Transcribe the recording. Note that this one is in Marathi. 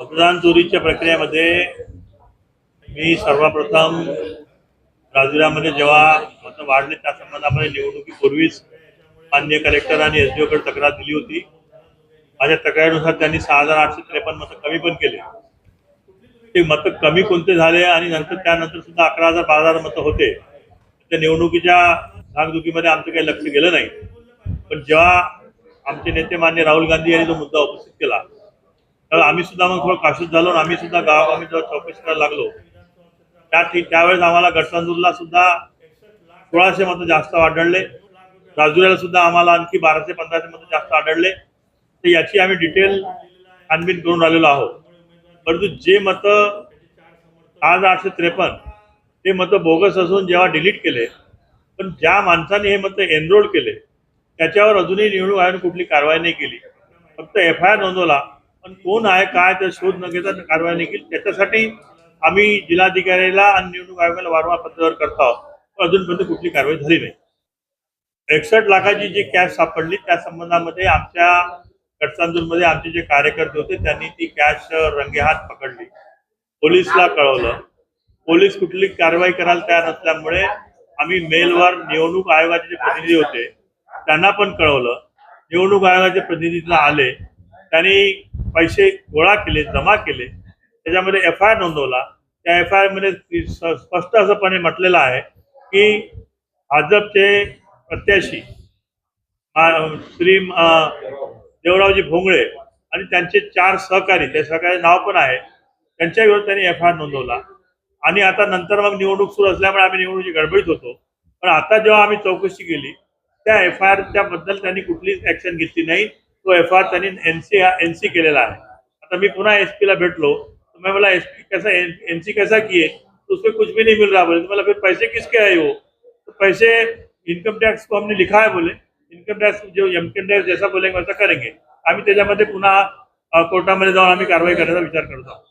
मतदान चोरीच्या प्रक्रियेमध्ये मी सर्वप्रथम राजुऱ्यामध्ये जेव्हा मतं वाढले त्या संबंधामध्ये निवडणुकीपूर्वीच मान्य कलेक्टर आणि एसकडे तक्रार दिली होती. माझ्या तक्रारीनुसार त्यांनी सहा हजार आठशे त्रेपन्न मतं कमी पण केले. ते मतं कमी कोणते झाले आणि नंतर त्यानंतर सुद्धा अकरा हजार बारा हजार मतं होते. त्या निवडणुकीच्या भागदुखीमध्ये आमचं काही लक्ष गेलं नाही. पण जेव्हा आमचे नेते मान्य राहुल गांधी यांनी जो मुद्दा उपस्थित केला तर आम्ही सुद्धा मग थोडं काशूत झालो आणि आम्ही सुद्धा गावागावी जेव्हा चौकशी करायला लागलो. त्या त्यावेळेस आम्हाला गटसांजूरला सुद्धा सोळाशे मतं जास्त आढळले. राजुऱ्याला सुद्धा आम्हाला आणखी बाराशे पंधराशे मतं जास्त आढळले. तर याची आम्ही डिटेल छानबीन करून राहिलेलो आहोत. परंतु जे मतं आज आठशे त्रेपन्न ते मतं बोगस असून जेव्हा डिलीट केले पण ज्या माणसाने हे मतं एनरोल केले त्याच्यावर अजूनही निवडणूक आयोगाने कुठली कारवाई नाही केली. फक्त एफ आय आर नोंदवला पण कोण आहे काय ते शोध न घेता कारवाई नाही केली त्याच्यासाठी आम्ही जिल्हाधिकाऱ्याला आणि निवडणूक आयोगाला वारंवार पत्रव्यवहार करत आहोत. पण अजूनपर्यंत कुठली कारवाई झाली नाही. एकसष्ट लाखाची जी कॅश सापडली त्या संबंधामध्ये आमच्या गडचांदूरमध्ये आमचे जे कार्यकर्ते होते त्यांनी ती कॅश रंगेहात पकडली. पोलिसला कळवलं. पोलीस कुठली कारवाई करायला तयार नसल्यामुळे आम्ही मेलवर निवडणूक आयोगाचे जे प्रतिनिधी होते त्यांना पण कळवलं. निवडणूक आयोगाचे प्रतिनिधीला आले. त्यांनी पैसे गोळा केले जमा केले त्याच्यामध्ये एफ आय आर नोंदवला. त्या एफ आय आरमध्ये स्पष्ट असंपणे म्हटलेलं आहे की भाजपचे प्रत्याशी श्री देवरावजी भोंगळे आणि त्यांचे चार सहकारी त्या सहकारी नाव पण आहे त्यांच्या विरोधात त्यांनी एफ आय आर नोंदवला. आणि आता नंतर मग निवडणूक सुरू असल्यामुळे आम्ही निवडणुकी गडबडीत होतो. पण आता जेव्हा आम्ही चौकशी केली त्या एफ आय आरच्या बद्दल त्यांनी कुठलीच ऍक्शन घेतली नाही. तो एफ आर त्यांनी एनसी एनसी केलेला आहे. आता मी पुन्हा एस ला भेटलो तो मैं बोला एस पी कैसा एनसी कैसा किए तो उसमें कुछ भी नहीं मिल रहा. बोले तो बोला फिर पैसे किसके आए वो तो पैसे इनकम टैक्स को हमने लिखा है बोले. इनकम टॅक्स जो इनकम टॅक्स जैसा बोलेंगे वैसा करेंगे. आम्ही त्याच्यामध्ये पुन्हा कोर्टामध्ये जाऊन आम्ही कारवाई करण्याचा विचार करतो